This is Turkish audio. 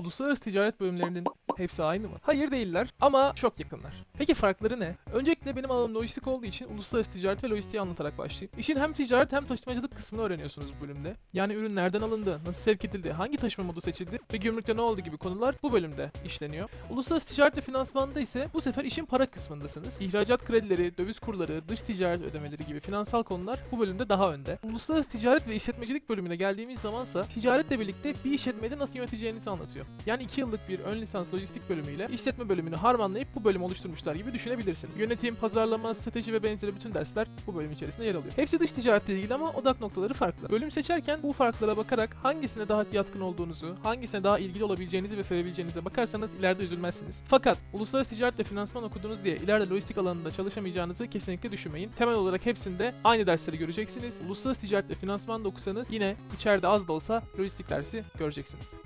Uluslararası ticaret bölümlerinin hepsi aynı mı? Hayır değiller ama çok yakınlar. Peki farkları ne? Öncelikle benim alanım lojistik olduğu için uluslararası ticaret ve lojistiği anlatarak başlayayım. İşin hem ticaret hem taşımacılık kısmını öğreniyorsunuz bu bölümde. Yani ürün nereden alındı, nasıl sevk edildi, hangi taşıma modu seçildi ve gümrükte ne oldu gibi konular bu bölümde işleniyor. Uluslararası ticaret ve finansmanda ise bu sefer işin para kısmındasınız. İhracat kredileri, döviz kurları, dış ticaret ödemeleri gibi finansal konular bu bölümde daha önde. Uluslararası ticaret ve işletmecilik bölümüne geldiğimiz zamansa ticaretle birlikte bir işletmede nasıl yöneteceğinizi anlatıyor. Yani 2 yıllık bir ön lisans lojistik bölümüyle işletme bölümünü harmanlayıp bu bölüm oluşturmuşlar gibi düşünebilirsin. Yönetim, pazarlama, strateji ve benzeri bütün dersler bu bölüm içerisinde yer alıyor. Hepsi dış ticaretle ilgili ama odak noktaları farklı. Bölüm seçerken bu farklara bakarak hangisine daha yatkın olduğunuzu, hangisine daha ilgili olabileceğinizi ve sevebileceğinize bakarsanız ileride üzülmezsiniz. Fakat uluslararası ticaret ve finansman okudunuz diye ileride lojistik alanında çalışamayacağınızı kesinlikle düşünmeyin. Temel olarak hepsinde aynı dersleri göreceksiniz. Uluslararası ticaret ve finansman da okusanız yine içeride az da olsa lojistik dersi göreceksiniz.